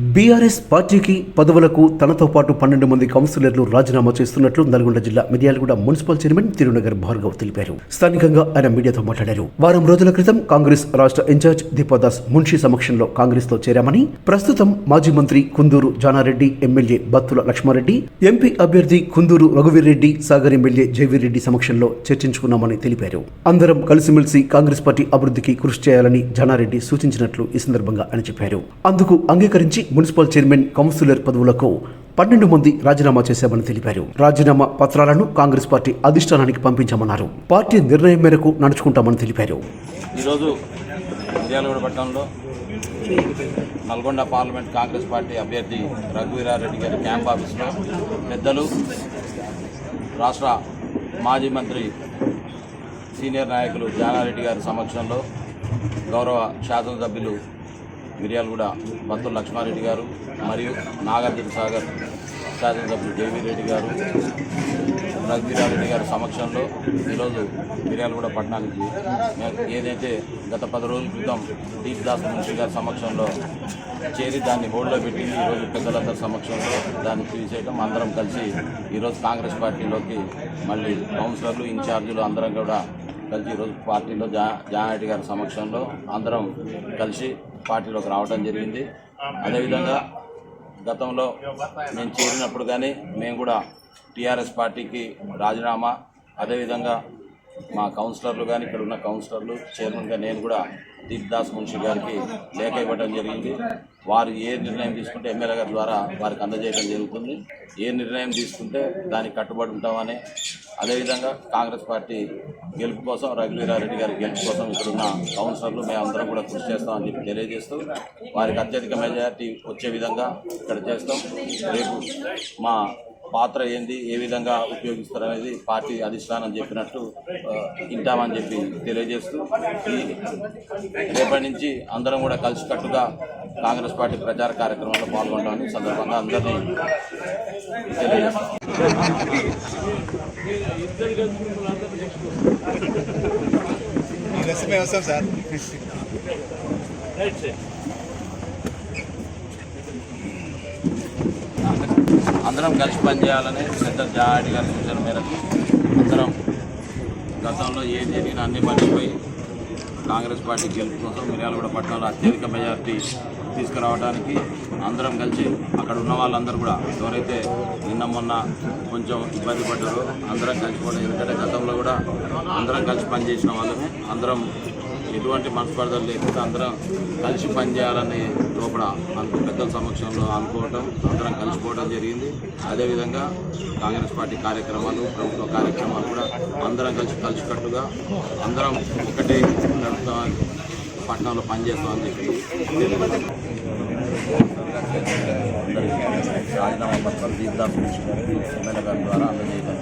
BRS పార్టీకి పదవులకు తనతో పాటు పన్నెండు మంది కౌన్సిలర్లు రాజీనామా చేస్తున్నట్లు నల్గొండ జిల్లా మిర్యాలగూడ మున్సిపల్ చైర్మన్ తిరునగర్ భార్గవ్ తెలిపారు. స్థానికంగా ఆయన మీడియాతో మాట్లాడారు. వారం రోజుల క్రితం కాంగ్రెస్ రాష్ట్ర ఇన్ఛార్జ్ దీపాదాస్ మున్షి సమక్షంలో కాంగ్రెస్లో చేరామని ప్రస్తుతం మాజీ మంత్రి కుందూరు జానారెడ్డి ఎమ్మెల్యే బత్తుల లక్ష్మారెడ్డి ఎంపీ అభ్యర్థి కుందూరు రఘువీర్రెడ్డి సాగర్ ఎమ్మెల్యే జయవీర్రెడ్డి సమక్షంలో చర్చించుకున్నామని తెలిపారు. అందరం కలిసిమెలిసి కాంగ్రెస్ పార్టీ అభివృద్ధికి కృషి చేయాలని జానారెడ్డి సూచించినట్లు ఈ సందర్భంగా ఆయన చెప్పారు. అందుకు అంగీకరించి మున్సిపల్ చైర్మన్ కౌన్సిలర్ పదవులకు పన్నెండు మంది రాజీనామా చేశామని తెలిపారు. రాజీనామా పత్రాలను కాంగ్రెస్ పార్టీ అధిష్టానానికి పంపించామన్నారు. పార్టీ నిర్ణయం మేరకు నడుచుకుంటామని తెలిపారు. ఈరోజు మిర్యాలగూడ పట్టణంలో నల్గొండ పార్లమెంట్ కాంగ్రెస్ పార్టీ అభ్యర్థి రఘువీరారెడ్డి గారి క్యాంప్ ఆఫీస్లో పెద్దలు రాష్ట్ర మాజీ మంత్రి సీనియర్ నాయకులు జానారెడ్డి గారి సమక్షంలో గౌరవ శాసనసభ్యులు మిర్యాలగూడ బత్తుల లక్ష్మారెడ్డి గారు మరియు నాగార్జున సాగర్ శాసనసభ్యులు జేవీ రెడ్డి గారు రఘువీరారెడ్డి గారి సమక్షంలో ఈరోజు మిర్యాలగూడ పట్టణానికి ఏదైతే గత పది రోజుల క్రితం దీప్ దాస్ మున్షి గారి సమక్షంలో చేరి దాన్ని హోల్డ్లో పెట్టి ఈరోజు పెద్దలందరి సమక్షంలో దాన్ని తీసేయడం అందరం కలిసి ఈరోజు కాంగ్రెస్ పార్టీలోకి మళ్ళీ కౌన్సిలర్లు ఇన్ఛార్జీలు అందరం కూడా కలిసి ఈరోజు పార్టీలో జా జానారెడ్డి గారి సమక్షంలో అందరం కలిసి పార్టీలోకి రావడం జరిగింది. అదేవిధంగా గతంలో నేను చేరినప్పుడు కానీ మేము కూడా టీఆర్ఎస్ పార్టీకి రాజీనామా. అదేవిధంగా మా కౌన్సిలర్లు కానీ ఇక్కడ ఉన్న కౌన్సిలర్లు చైర్మన్గా నేను కూడా దీప్దాస్ మున్షి గారికి లేఖ ఇవ్వడం జరిగింది. వారు ఏ నిర్ణయం తీసుకుంటే ఎమ్మెల్యే గారి ద్వారా వారికి అందజేయడం జరుగుతుంది. ఏ నిర్ణయం తీసుకుంటే దానికి కట్టుబడి ఉంటామని అదేవిధంగా కాంగ్రెస్ పార్టీ గెలుపు కోసం రఘువీరారెడ్డి గారి గెలుపు కోసం ఇక్కడున్న కౌన్సిలర్లు మేమందరం కూడా కృషి చేస్తామని చెప్పి తెలియజేస్తూ వారికి అత్యధిక మెజారిటీ వచ్చే విధంగా ఇక్కడ చేస్తాం. రేపు మా పాత్ర ఏంది ఏ విధంగా ఉపయోగిస్తారనేది పార్టీ అధిష్టానం చెప్పినట్టు వింటామని చెప్పి తెలియజేస్తూ ఈ రేపటి నుంచి అందరం కూడా కలిసికట్టుగా కాంగ్రెస్ పార్టీ ప్రచార కార్యక్రమంలో పాల్గొంటామని సందర్భంగా అందరినీ తెలియజేస్తాం. ఈ డ్రెస్ మేము వస్తాం సార్ అందరం కలిసి పనిచేయాలని పెద్ద జాడి గారి సూచన మేరకు అందరం గతంలో ఏం జరిగిన అన్ని మర్చిపోయి కాంగ్రెస్ పార్టీ గెలుపు కోసం మిర్యాలగూడ పట్టణంలో అత్యధిక మెజార్టీ తీసుకురావడానికి అందరం కలిసి అక్కడ ఉన్న వాళ్ళందరూ కూడా ఎవరైతే నిన్న మొన్న కొంచెం ఇబ్బంది పడ్డారో అందరం కలిసిపోవడం ఎందుకంటే గతంలో కూడా అందరం కలిసి పనిచేసిన వాళ్ళమే. అందరం ఎటువంటి మనస్పర్ధలు లేకుండా అందరం కలిసి పనిచేయాలని లోపల అంత పెద్దల సమక్షంలో అనుకోవటం అందరం కలిసిపోవడం జరిగింది. అదేవిధంగా కాంగ్రెస్ పార్టీ కార్యక్రమాలు ప్రభుత్వ కార్యక్రమాలు కూడా అందరం కలిసి కలిసికట్టుగా అందరం ఒకటే నడుపుతామని పట్టణంలో పనిచేస్తామని చెప్పి. రాజీనామా పత్రం దీప్దాస్ గారికి ఎమ్మెల్యే గారి ద్వారా అందజేయడం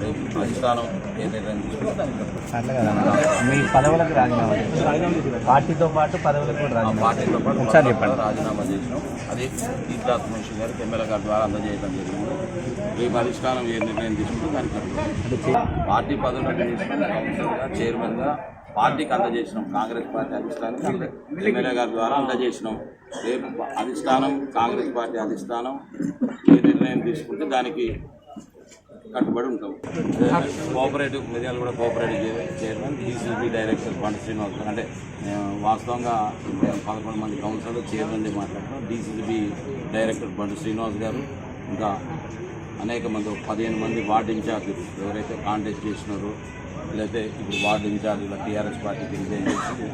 రేపు అధిష్టానం మీ పదవులకు రాజీనామా. పార్టీతో పాటు పదవులకు కూడా పార్టీతో పాటు చెప్పండి. రాజీనామా చేసినాం అది దీప్దాస్ మున్షి గారికి ఎమ్మెల్యే గారి ద్వారా అందజేయడం జరిగింది రేపు అధిష్టానం ఏ నిర్ణయం తీసుకుంటే దానికి. పార్టీ పదవులను తీసుకుని కౌన్సిలర్గా చైర్మన్గా పార్టీకి అందజేసినాం కాంగ్రెస్ పార్టీ అధిష్టానం ఎమ్మెల్యే గారి ద్వారా అందజేసినాం. రేపు అధిష్టానం కాంగ్రెస్ పార్టీ అధిష్టానం ఏ నిర్ణయం తీసుకుంటే దానికి కట్టుబడి ఉంటాం. కోఆపరేటివ్ మిర్యాలు కూడా కోఆపరేటివ్ చైర్మన్ డీసీబీ డైరెక్టర్ పంట శ్రీనివాస్ గారు. అంటే మేము వాస్తవంగా పదకొండు మంది కౌన్సిలర్లు చైర్మన్ మాట్లాడుతున్నాం. డీసీబీ డైరెక్టర్ బంటు శ్రీనివాస్ గారు ఇంకా అనేక మంది పదిహేను మంది వార్డు ఇన్ఛార్జీలు ఎవరైతే కాంటాక్ట్ చేసినారో లేకపోతే ఇప్పుడు వార్డు ఇన్ఛార్జీల టీఆర్ఎస్ పార్టీకి రిజైన్ చేసి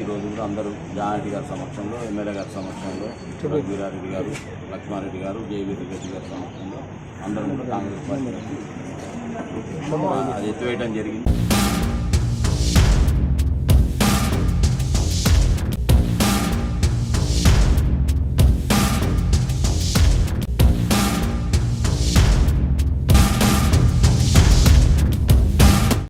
ఈరోజు కూడా అందరూ జానారెడ్డి గారి సమక్షంలో ఎమ్మెల్యే గారి సమక్షంలో వీరారెడ్డి గారు లక్ష్మారెడ్డి గారు జేవీ రెడ్డి గారి సమక్షంలో అందరం కూడా కాంగ్రెస్ పార్టీ అది ఎత్తివేయడం జరిగింది.